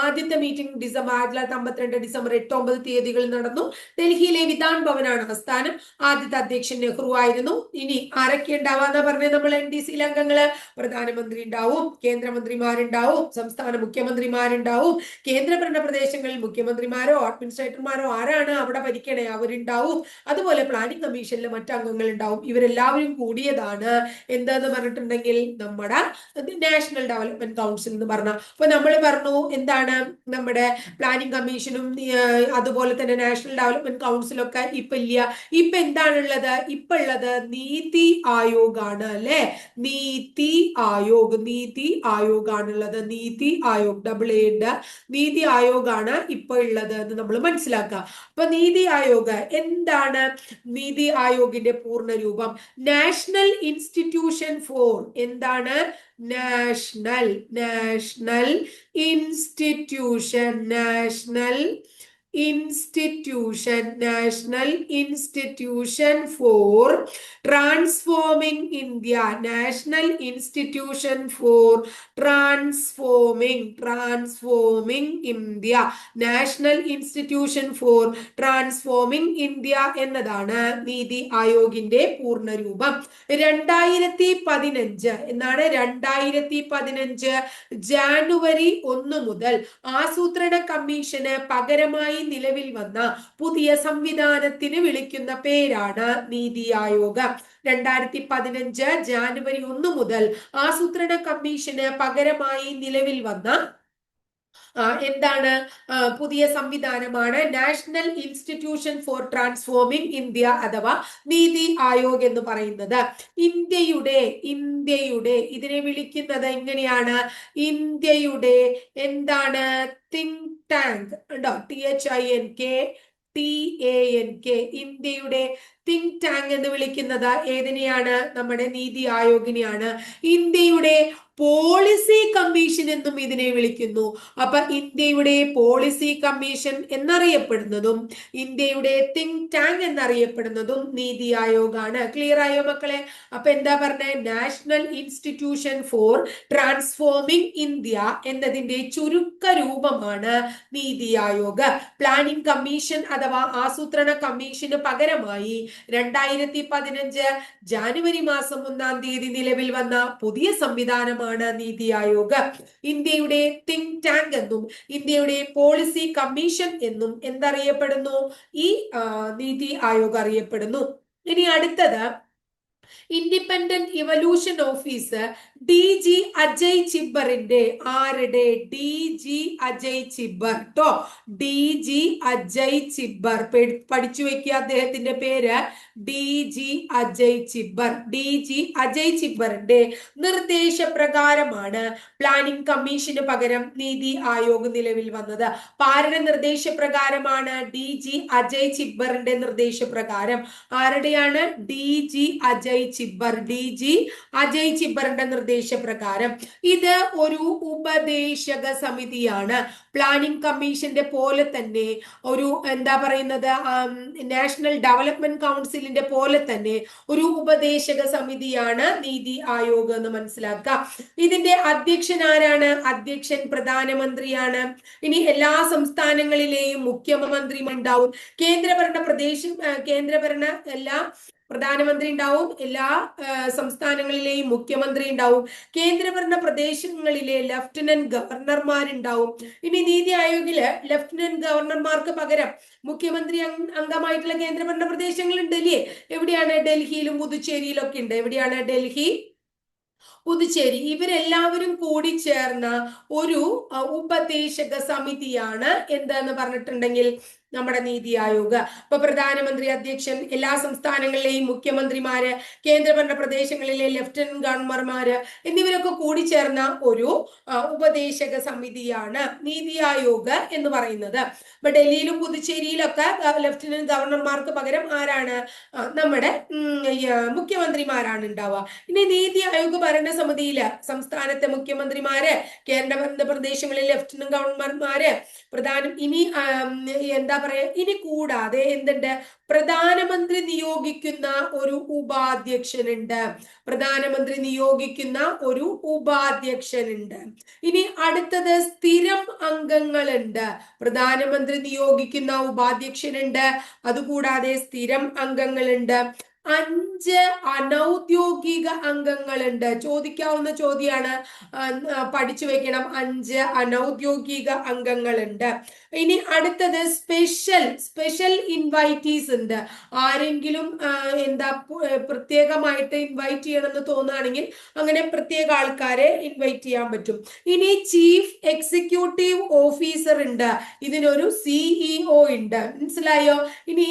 ആദ്യത്തെ മീറ്റിംഗ് ഡിസംബർ ആയിരത്തി തൊള്ളായിരത്തി അമ്പത്തിരണ്ട് ഡിസംബർ എട്ട് ഒമ്പത് തീയതികളിൽ നടന്നു. ഡൽഹിയിലെ വിധാൻ ഭവനാണ് ആസ്ഥാനം. ആദ്യത്തെ അധ്യക്ഷൻ നെഹ്റു ആയിരുന്നു. ഇനി ആരൊക്കെ ഉണ്ടാവാന്ന് പറഞ്ഞ നമ്മൾ എൻ ഡി സിയിലെ അംഗങ്ങൾ. പ്രധാനമന്ത്രി ഉണ്ടാവും കേന്ദ്രമന്ത്രിമാരുണ്ടാവും സംസ്ഥാന മുഖ്യമന്ത്രിമാരുണ്ടാവും. കേന്ദ്രഭരണ പ്രദേശങ്ങളിൽ മുഖ്യമന്ത്രിമാരോ അഡ്മിനിസ്ട്രേറ്റർമാരോ ആരാണ് അവിടെ ഭരിക്കണേ? അവരുണ്ടാവും അതുപോലെ പ്ലാനിംഗ് കമ്മീഷനിലെ മറ്റു അംഗങ്ങൾ ഉണ്ടാവും ഇവരെല്ലാവരും കൂടിയതാണ്. എന്താന്ന് പറഞ്ഞിട്ടുണ്ടെങ്കിൽ നമ്മുടെ നാഷണൽ ഡെവലപ്മെന്റ് കൗൺസിൽ എന്ന് പറഞ്ഞ. അപ്പൊ നമ്മൾ പറഞ്ഞു എന്താണ് നമ്മുടെ പ്ലാനിംഗ് കമ്മീഷനും അതുപോലെ തന്നെ നാഷണൽ ഡെവലപ്മെന്റ് കൗൺസിലും ഒക്കെ ഇപ്പൊ ഇല്ല. ഇപ്പൊ എന്താണുള്ളത്? ഇപ്പൊ ഉള്ളത് നീതി ആയോഗ് ആണ് അല്ലെ? നീതി ആയോഗ്. നീതി ആയോഗ് ആണുള്ളത് നീതി ആയോഗ് ഡബിൾ എയുടെ നീതി ആയോഗ് ആണ് ഇപ്പൊ ഉള്ളത് എന്ന് നമ്മൾ മനസ്സിലാക്കുക അപ്പൊ നീതി ആയോഗ് എന്താണ് നീതി ആയോഗിന്റെ പൂർണ രൂപം? നാഷണൽ ഇൻസ്റ്റിറ്റ്യൂഷൻ ഫോർ എന്താണ്? National national institution national institution national institution for transforming India national institution for transforming transforming India national institution for transforming India എന്നതാണ് നീതി ആയോഗിന്റെ പൂർണരൂപം. രണ്ടായിരത്തി പതിനഞ്ച് എന്നാണ് രണ്ടായിരത്തി പതിനഞ്ച് ജാനുവരി ഒന്ന് മുതൽ ആസൂത്രണ കമ്മീഷന് പകരമായി നിലവിൽ വന്ന പുതിയ സംവിധാനത്തിന് വിളിക്കുന്ന പേരാണ് നീതി ആയോഗ്. രണ്ടായിരത്തി പതിനഞ്ച് ജാനുവരി ഒന്ന് മുതൽ ആസൂത്രണ കമ്മീഷന് പകരമായി നിലവിൽ വന്ന എന്താണ് പുതിയ സംവിധാനമാണ് national institution for transforming India അഥവാ നീതി ആയോഗ് എന്ന് പറയുന്നത്. ഇന്ത്യയുടെ ഇന്ത്യയുടെ ഇതിനെ വിളിക്കുന്നത് എങ്ങനെയാണ്? ഇന്ത്യയുടെ എന്താണ് തിങ്ക് ടാങ്ക് ഉണ്ടോ? T H I N K T A N K ഇന്ത്യയുടെ തിങ്ക് ടാങ്ക് എന്ന് വിളിക്കുന്നത് ഏതിനെയാണ്? നമ്മുടെ നീതി ആയോഗിനെയാണ്. ഇന്ത്യയുടെ പോളിസി കമ്മീഷൻ എന്നും ഇതിനെ വിളിക്കുന്നു. അപ്പൊ ഇന്ത്യയുടെ പോളിസി കമ്മീഷൻ എന്നറിയപ്പെടുന്നതും ഇന്ത്യയുടെ തിങ്ക് ടാങ്ക് എന്നറിയപ്പെടുന്നതും നീതി ആയോഗാണ്. ക്ലിയർ ആയോ മക്കളെ? അപ്പൊ എന്താ പറഞ്ഞ? National institution for transforming India എന്നതിന്റെ ചുരുക്ക രൂപമാണ് നീതി ആയോഗ്. പ്ലാനിംഗ് കമ്മീഷൻ അഥവാ ആസൂത്രണ കമ്മീഷന് പകരമായി രണ്ടായിരത്തി പതിനഞ്ച് ജാനുവരി മാസം ഒന്നാം തീയതി നിലവിൽ വന്ന പുതിയ സംവിധാനമാണ് നീതി ആയോഗ്. ഇന്ത്യയുടെ തിങ്ക് ടാങ്ക് എന്നും ഇന്ത്യയുടെ പോളിസി കമ്മീഷൻ എന്നും എന്തറിയപ്പെടുന്നു? ഈ നീതി ആയോഗ് അറിയപ്പെടുന്നു. ഇനി അടുത്തത് independent evaluation office D G Ajay ചിബ്ബറിന്റെ ആരുടെ? D G Ajay Chibber. കേട്ടോ ഡി ജി അജയ് ചിബ്ബർ. പഠിച്ചു വെക്കുക അദ്ദേഹത്തിന്റെ പേര്. D G Ajay Chibber. D G Ajay ചിബ്ബറിന്റെ നിർദ്ദേശപ്രകാരമാണ് പ്ലാനിംഗ് കമ്മീഷന് പകരം നീതി ആയോഗ് നിലവിൽ വന്നത്. ആരുടെ നിർദ്ദേശപ്രകാരമാണ് ഡി ജി അജയ് ചിബ്ബറിന്റെ നിർദ്ദേശപ്രകാരം? ആരുടെയാണ്? D G Ajay Chibber. D G Ajay ചിബ്ബറിന്റെ നിർദ്ദേശപ്രകാരം ഇത് ഒരു ഉപദേശക സമിതിയാണ്. പ്ലാനിംഗ് കമ്മീഷന്റെ പോലെ തന്നെ ഒരു എന്താ പറയുന്നത് നാഷണൽ ഡെവലപ്മെന്റ് കൗൺസിലിന്റെ പോലെ തന്നെ ഒരു ഉപദേശക സമിതിയാണ് നീതി ആയോഗ് എന്ന് മനസ്സിലാക്കുക. ഇതിന്റെ അധ്യക്ഷൻ ആരാണ്? അധ്യക്ഷൻ പ്രധാനമന്ത്രിയാണ്. ഇനി എല്ലാ സംസ്ഥാനങ്ങളിലെയും മുഖ്യമന്ത്രിയും ഉണ്ടാവും കേന്ദ്രഭരണ പ്രദേശം കേന്ദ്രഭരണ എല്ലാ പ്രധാനമന്ത്രി ഉണ്ടാവും എല്ലാ സംസ്ഥാനങ്ങളിലെയും മുഖ്യമന്ത്രി ഉണ്ടാവും കേന്ദ്രഭരണ പ്രദേശങ്ങളിലെ ലഫ്റ്റനന്റ് ഗവർണർമാരുണ്ടാവും. ഇനി നീതി ആയോഗിൽ ലഫ്റ്റനന്റ് ഗവർണർമാർക്ക് പകരം മുഖ്യമന്ത്രി അംഗമായിട്ടുള്ള കേന്ദ്രഭരണ പ്രദേശങ്ങൾ ഉണ്ട് അല്ലേ? എവിടെയാണ്? ഡൽഹിയിലും പുതുച്ചേരിയിലും ഒക്കെ ഉണ്ട് എവിടെയാണ് ഡൽഹി? പുതുച്ചേരി. ഇവരെല്ലാവരും കൂടി ചേർന്ന ഒരു ഉപദേശക സമിതിയാണ് എന്താന്ന് പറഞ്ഞിട്ടുണ്ടെങ്കിൽ നമ്മുടെ നീതി ആയോഗ്. ഇപ്പൊ പ്രധാനമന്ത്രി അധ്യക്ഷൻ എല്ലാ സംസ്ഥാനങ്ങളിലെയും മുഖ്യമന്ത്രിമാര് കേന്ദ്രഭരണ പ്രദേശങ്ങളിലെ ലഫ്റ്റനന്റ് ഗവർണർമാര് എന്നിവരൊക്കെ കൂടി ചേർന്ന ഒരു ഉപദേശക സമിതിയാണ് നീതി ആയോഗ് എന്ന് പറയുന്നത്. ഇപ്പൊ ഡൽഹിയിലും പുതുച്ചേരിയിലൊക്കെ ലഫ്റ്റനന്റ് ഗവർണർമാർക്ക് പകരം ആരാണ്? നമ്മുടെ മുഖ്യമന്ത്രിമാരാണ് ഉണ്ടാവുക. ഇനി നീതി ആയോഗ് ഭരണസമിതിയിൽ സംസ്ഥാനത്തെ മുഖ്യമന്ത്രിമാര് കേന്ദ്രഭരണ പ്രദേശങ്ങളിലെ ലഫ്റ്റനന്റ് ഗവർണർമാര് പ്രധാനം ഇനി എന്താ പറയാ ഇനി കൂടാതെ എന്തുണ്ട്? പ്രധാനമന്ത്രി നിയോഗിക്കുന്ന ഒരു ഉപാധ്യക്ഷനുണ്ട്. പ്രധാനമന്ത്രി നിയോഗിക്കുന്ന ഒരു ഉപാധ്യക്ഷനുണ്ട്. ഇനി അടുത്തത് സ്ഥിരം അംഗങ്ങളുണ്ട്. പ്രധാനമന്ത്രി നിയോഗിക്കുന്ന ഉപാധ്യക്ഷനുണ്ട്. അതുകൂടാതെ സ്ഥിരം അംഗങ്ങളുണ്ട്. അഞ്ച് അനൗദ്യോഗിക അംഗങ്ങളുണ്ട്. ചോദിക്കാവുന്ന ചോദ്യമാണ് പഠിച്ചു വെക്കണം. അഞ്ച് അനൗദ്യോഗിക അംഗങ്ങളുണ്ട്. ഇനി അടുത്തത് സ്പെഷ്യൽ സ്പെഷ്യൽ ഇൻവൈറ്റീസ് ഉണ്ട്. ആരെങ്കിലും എന്താ പ്രത്യേകമായിട്ട് ഇൻവൈറ്റ് ചെയ്യണമെന്ന് തോന്നുകയാണെങ്കിൽ അങ്ങനെ പ്രത്യേക ആൾക്കാരെ ഇൻവൈറ്റ് ചെയ്യാൻ പറ്റും. ഇനി ചീഫ് എക്സിക്യൂട്ടീവ് ഓഫീസർ ഉണ്ട്. ഇതിനൊരു സിഇഒ ഉണ്ട്. മനസ്സിലായോ? ഇനി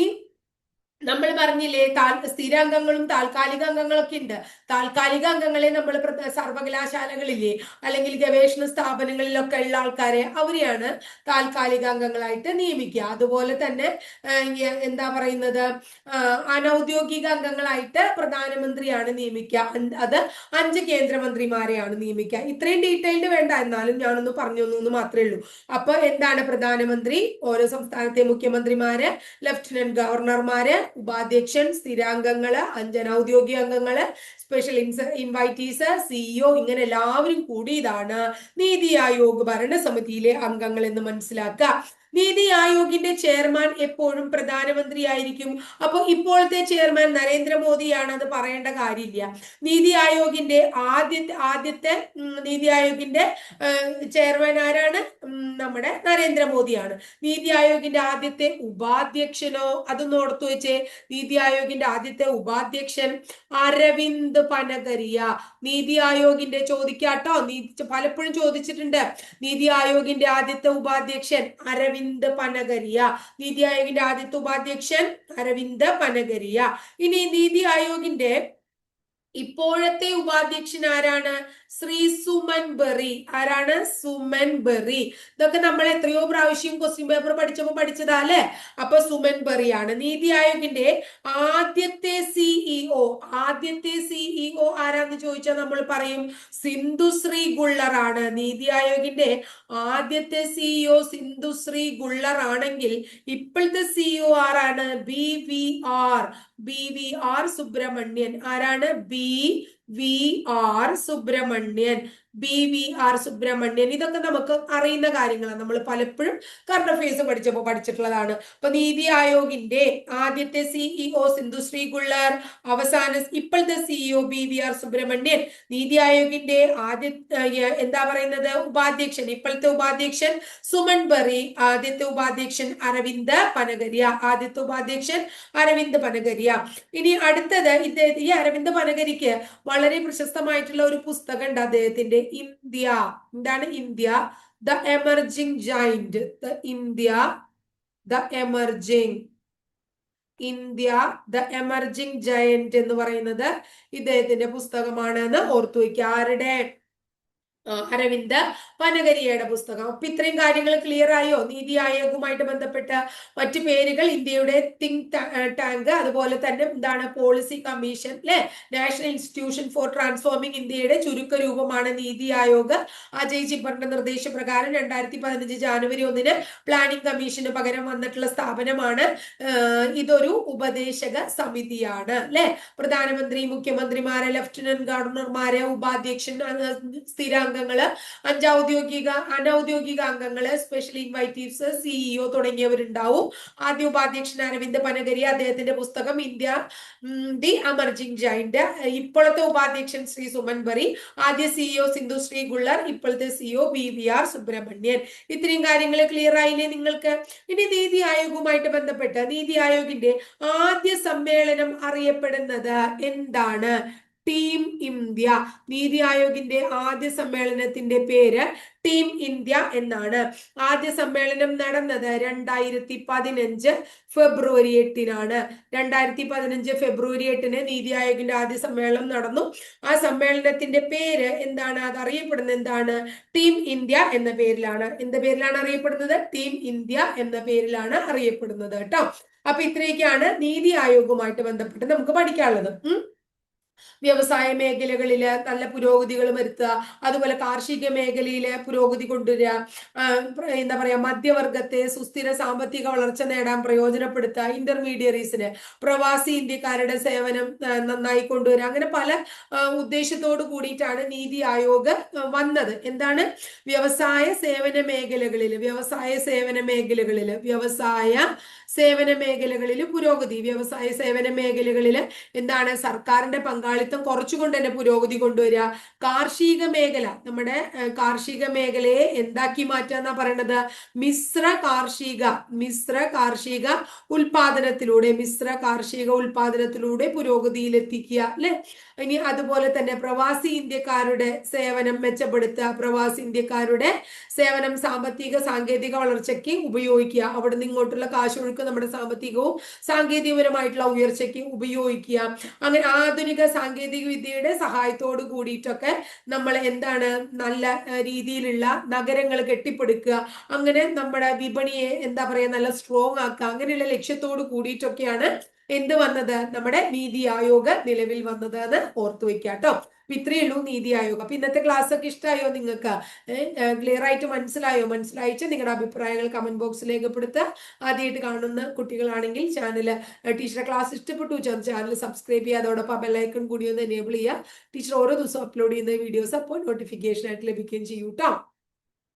നമ്മൾ പറഞ്ഞില്ലേ താൽ സ്ഥിരാംഗങ്ങളും താൽക്കാലിക അംഗങ്ങളൊക്കെ ഉണ്ട്. താൽക്കാലിക അംഗങ്ങളെ നമ്മൾ സർവകലാശാലകളില്ലേ അല്ലെങ്കിൽ ഗവേഷണ സ്ഥാപനങ്ങളിലൊക്കെ ഉള്ള ആൾക്കാരെ അവരെയാണ് താൽക്കാലിക അംഗങ്ങളായിട്ട് നിയമിക്കുക. അതുപോലെ തന്നെ എന്താ പറയുന്നത് അനൗദ്യോഗിക അംഗങ്ങളായിട്ട് പ്രധാനമന്ത്രിയാണ് നിയമിക്കുക. അത് അഞ്ച് കേന്ദ്രമന്ത്രിമാരെയാണ് നിയമിക്കുക. ഇത്രയും ഡീറ്റെയിൽഡ് വേണ്ട എന്നാലും ഞാനൊന്ന് പറഞ്ഞു തന്നു മാത്രമേ ഉള്ളൂ. അപ്പൊ എന്താണ് പ്രധാനമന്ത്രി? ഓരോ സംസ്ഥാനത്തെ മുഖ്യമന്ത്രിമാര് ലഫ്റ്റനന്റ് ഗവർണർമാര് ഉപാധ്യക്ഷൻ സ്ഥിരാംഗങ്ങൾ അഞ്ചന ഔദ്യോഗിക അംഗങ്ങൾ സ്പെഷ്യൽ ഇൻവൈറ്റീസ് സിഇഒ ഇങ്ങനെ എല്ലാവരും കൂടിയതാണ്. നീതി ആയോഗ് ഭരണസമിതിയിലെ അംഗങ്ങൾ എന്ന് മനസ്സിലാക്കുക. നീതി ആയോഗിന്റെ ചെയർമാൻ എപ്പോഴും പ്രധാനമന്ത്രി ആയിരിക്കും അപ്പൊ ഇപ്പോഴത്തെ ചെയർമാൻ നരേന്ദ്രമോദിയാണ് അത് പറയേണ്ട കാര്യമില്ല. നീതി ആയോഗിന്റെ ആദ്യ ആദ്യത്തെ നീതി ആയോഗിന്റെ ചെയർമാൻ ആരാണ്? നമ്മുടെ നരേന്ദ്രമോദിയാണ്. നീതി ആയോഗിന്റെ ആദ്യത്തെ ഉപാധ്യക്ഷനോ അതൊന്ന് ഓർത്തു വെച്ചേ. നീതി ആയോഗിന്റെ ആദ്യത്തെ ഉപാധ്യക്ഷൻ അരവിന്ദ് പനഗരിയ. നീതി ആയോഗിന്റെ ചോദിക്കാട്ടോ? നീതി പലപ്പോഴും ചോദിച്ചിട്ടുണ്ട്. നീതി ആയോഗിന്റെ ആദ്യത്തെ ഉപാധ്യക്ഷൻ അരവിന്ദ് പനഗരിയ. നീതി ആയോഗിന്റെ ആദ്യത്തെ ഉപാധ്യക്ഷൻ അരവിന്ദ് പനഗരിയ. ഇനി നീതി ആയോഗിന്റെ ഇപ്പോഴത്തെ ഉപാധ്യക്ഷൻ ആരാണ്? ശ്രീ സുമൻ ബെറി. ആരാണ്? സുമൻ ബെറി. ഇതൊക്കെ നമ്മൾ എത്രയോ പ്രാവശ്യം ക്വസ്റ്റ്യൻ പേപ്പർ പഠിച്ചപ്പോൾ പഠിച്ചതാ അല്ലെ? അപ്പൊ സുമൻ ബെറിയാണ്. നീതി ആയോഗിന്റെ ആദ്യത്തെ സിഇഒ ആദ്യത്തെ സിഇഒ ആരാന്ന് ചോദിച്ചാൽ നമ്മൾ പറയും? സിന്ധുശ്രീ ഗുള്ളർ ആണ്. നീതി ആയോഗിന്റെ ആദ്യത്തെ സിഇഒ സിന്ധുശ്രീ ഗുള്ളർ ആണെങ്കിൽ ഇപ്പോഴത്തെ സിഇഒ ആരാണ്? B V R B V R Subrahmanyam. ആരാണ്? B V R Subrahmanyam B V R Subrahmanyam ഇതൊക്കെ നമുക്ക് അറിയുന്ന കാര്യങ്ങളാണ്. നമ്മൾ പലപ്പോഴും കറണ്ട് അഫയേഴ്സ് പഠിച്ചപ്പോൾ പഠിച്ചിട്ടുള്ളതാണ്. അപ്പൊ നീതി ആയോഗിന്റെ ആദ്യത്തെ സിഇഒ സിന്ധു ഗുള്ളർ അവസാന ഇപ്പോഴത്തെ CEO B V R Subrahmanyam Niti ആയോഗിന്റെ ആദ്യ എന്താ പറയുന്നത്? ഉപാധ്യക്ഷൻ. ഇപ്പോഴത്തെ ഉപാധ്യക്ഷൻ സുമൻ ബറി ആദ്യത്തെ ഉപാധ്യക്ഷൻ അരവിന്ദ് പനഗരിയ ആദ്യത്തെ ഉപാധ്യക്ഷൻ അരവിന്ദ് പനഗരിയ. ഇനി അടുത്തത് ഇദ്ദേഹം ഈ അരവിന്ദ് പനഗരിക്ക് വളരെ പ്രശസ്തമായിട്ടുള്ള ഒരു പുസ്തകം ഉണ്ട് അദ്ദേഹത്തിന്റെ ഇന്ത്യ. എന്താണ് India? The emerging giant the India the emerging India the emerging giant എന്ന് പറയുന്നത് ഇദ്ദേഹത്തിന്റെ പുസ്തകമാണ് എന്ന് ഓർത്തു വയ്ക്കുക. ആരുടെ? അരവിന്ദ് പനഗരിയയുടെ പുസ്തകം. അപ്പൊ ഇത്രയും കാര്യങ്ങൾ ക്ലിയർ ആയോ? നീതി ആയോഗുമായിട്ട് ബന്ധപ്പെട്ട മറ്റു പേരുകൾ ഇന്ത്യയുടെ തിങ്ക് ടാങ്ക് അതുപോലെ തന്നെ എന്താണ് പോളിസി കമ്മീഷൻ അല്ലെ നാഷണൽ ഇൻസ്റ്റിറ്റ്യൂഷൻ ഫോർ ട്രാൻസ്ഫോമിംഗ് ഇന്ത്യയുടെ ചുരുക്ക രൂപമാണ് നീതി ആയോഗ്. അജയ് ജിബറിന്റെ നിർദ്ദേശപ്രകാരം രണ്ടായിരത്തി പതിനഞ്ച് ജാനുവരി ഒന്നിന് പ്ലാനിംഗ് കമ്മീഷന് പകരം വന്നിട്ടുള്ള സ്ഥാപനമാണ് ഇതൊരു ഉപദേശക സമിതിയാണ് അല്ലെ പ്രധാനമന്ത്രി മുഖ്യമന്ത്രിമാരെ ലഫ്റ്റനന്റ് ഗവർണർമാരെ ഉപാധ്യക്ഷൻ അംഗ- അഞ്ച് ഔദ്യോഗിക അനൗദ്യോഗിക അംഗങ്ങൾ സ്പെഷ്യൽ ഇൻവൈറ്റീവ്സ് സിഇഒ തുടങ്ങിയവരുണ്ടാവും. ആദ്യ ഉപാധ്യക്ഷൻ അരവിന്ദ് പനഗരി അദ്ദേഹത്തിന്റെ പുസ്തകം ഇന്ത്യ ദി അമർജിംഗ് ജൈന്റ് ഇപ്പോഴത്തെ ഉപാധ്യക്ഷൻ ശ്രീ സുമൻ ബറി ആദ്യ സിഇഒ സിന്ധു ശ്രീ ഗുള്ളർ ഇപ്പോഴത്തെ CEO B V R Subrahmanyam. ഇത്രയും കാര്യങ്ങൾ ക്ലിയർ ആയില്ലേ നിങ്ങൾക്ക്? ഇനി നീതി ആയോഗുമായിട്ട് ബന്ധപ്പെട്ട് നീതി ആയോഗിന്റെ ആദ്യ സമ്മേളനം അറിയപ്പെടുന്നത് എന്താണ്? ടീം ഇന്ത്യ നീതി ആയോഗിന്റെ ആദ്യ സമ്മേളനത്തിന്റെ പേര് ടീം ഇന്ത്യ എന്നാണ്. ആദ്യ സമ്മേളനം നടന്നത് രണ്ടായിരത്തി പതിനഞ്ച് ഫെബ്രുവരി എട്ടിനാണ്. രണ്ടായിരത്തി പതിനഞ്ച് ഫെബ്രുവരി എട്ടിന് നീതി ആയോഗിന്റെ ആദ്യ സമ്മേളനം നടന്നു. ആ സമ്മേളനത്തിന്റെ പേര് എന്താണ്? അത് അറിയപ്പെടുന്നത് എന്താണ്? ടീം ഇന്ത്യ എന്ന പേരിലാണ്. എന്ത പേരിലാണ് അറിയപ്പെടുന്നത്? ടീം ഇന്ത്യ എന്ന പേരിലാണ് അറിയപ്പെടുന്നത് കേട്ടോ. അപ്പൊ ഇത്രയൊക്കെയാണ് നീതി ആയോഗുമായിട്ട് ബന്ധപ്പെട്ട് നമുക്ക് പഠിക്കാനുള്ളത്. വ്യവസായ മേഖലകളിൽ നല്ല പുരോഗതികൾ വരുത്തുക. അതുപോലെ കാർഷിക മേഖലയിലെ പുരോഗതി കൊണ്ടുവരിക. എന്താ പറയാ മധ്യവർഗത്തെ സുസ്ഥിര സാമ്പത്തിക വളർച്ച നേടാൻ പ്രയോജനപ്പെടുത്തുക. ഇന്റർമീഡിയറീസിന് പ്രവാസി ഇന്ത്യക്കാരുടെ സേവനം നന്നായി കൊണ്ടുവരിക. അങ്ങനെ പല ഉദ്ദേശത്തോട് കൂടിയിട്ടാണ് നീതി ആയോഗ് വന്നത്. എന്താണ്? വ്യവസായ സേവന മേഖലകളിൽ വ്യവസായ സേവന മേഖലകളിൽ വ്യവസായ സേവന മേഖലകളിൽ പുരോഗതി. വ്യവസായ സേവന മേഖലകളിൽ എന്താണ്? സർക്കാരിന്റെ പങ്കാളിത്തം കുറച്ചുകൊണ്ട് തന്നെ പുരോഗതി കൊണ്ടുവരിക. കാർഷിക മേഖല നമ്മുടെ കാർഷിക മേഖലയെ എന്താക്കി മാറ്റുക എന്നാ പറയണത്? മിശ്ര കാർഷിക മിശ്ര കാർഷിക ഉൽപാദനത്തിലൂടെ മിശ്ര കാർഷിക ഉൽപാദനത്തിലൂടെ പുരോഗതിയിലെത്തിക്കുക അല്ലെ? ഇനി അതുപോലെ തന്നെ പ്രവാസി ഇന്ത്യക്കാരുടെ സേവനം മെച്ചപ്പെടുത്തുക പ്രവാസി ഇന്ത്യക്കാരുടെ സേവനം സാമ്പത്തിക സാങ്കേതിക വളർച്ചയ്ക്ക് ഉപയോഗിക്കുക അവിടെ നിന്ന് ഇങ്ങോട്ടുള്ള കാശൊഴുക്ക് നമ്മുടെ സാമ്പത്തികവും സാങ്കേതികപരമായിട്ടുള്ള ഉയർച്ചയ്ക്ക് ഉപയോഗിക്കുക. അങ്ങനെ ആധുനിക സാങ്കേതിക വിദ്യയുടെ സഹായത്തോട് കൂടിയിട്ടൊക്കെ നമ്മൾ എന്താണ് നല്ല രീതിയിലുള്ള നഗരങ്ങൾ കെട്ടിപ്പടുക്കുക. അങ്ങനെ നമ്മുടെ വിപണിയെ എന്താ പറയുക നല്ല സ്ട്രോങ് ആക്കുക. അങ്ങനെയുള്ള ലക്ഷ്യത്തോട് കൂടിയിട്ടൊക്കെയാണ് എന്ത് വന്നത്? നമ്മുടെ നീതി ആയോഗ് നിലവിൽ വന്നത് അത് ഓർത്തു വെക്കാട്ടോ കേട്ടോ അപ്പൊ ഇത്രയേ ഉള്ളൂ നീതി ആയോഗ്. അപ്പൊ ഇന്നത്തെ ക്ലാസ് ഒക്കെ ഇഷ്ടമായോ നിങ്ങൾക്ക്? ക്ലിയർ ആയിട്ട് മനസ്സിലായോ? മനസ്സിലായിട്ട് നിങ്ങളുടെ അഭിപ്രായങ്ങൾ കമന്റ് ബോക്സിൽ രേഖപ്പെടുത്തുക. ആദ്യമായിട്ട് കാണുന്ന കുട്ടികളാണെങ്കിൽ ചാനൽ ടീച്ചറെ ക്ലാസ് ഇഷ്ടപ്പെട്ടു ചാനൽ സബ്സ്ക്രൈബ് ചെയ്യുക. അതോടൊപ്പം ബെല്ലൈക്കൺ കൂടി ഒന്ന് എനേബിൾ ചെയ്യുക. ടീച്ചർ ഓരോ ദിവസവും അപ്ലോഡ് ചെയ്യുന്ന വീഡിയോസ് അപ്പോൾ നോട്ടിഫിക്കേഷൻ ആയിട്ട് ലഭിക്കുകയും ചെയ്യും കേട്ടോ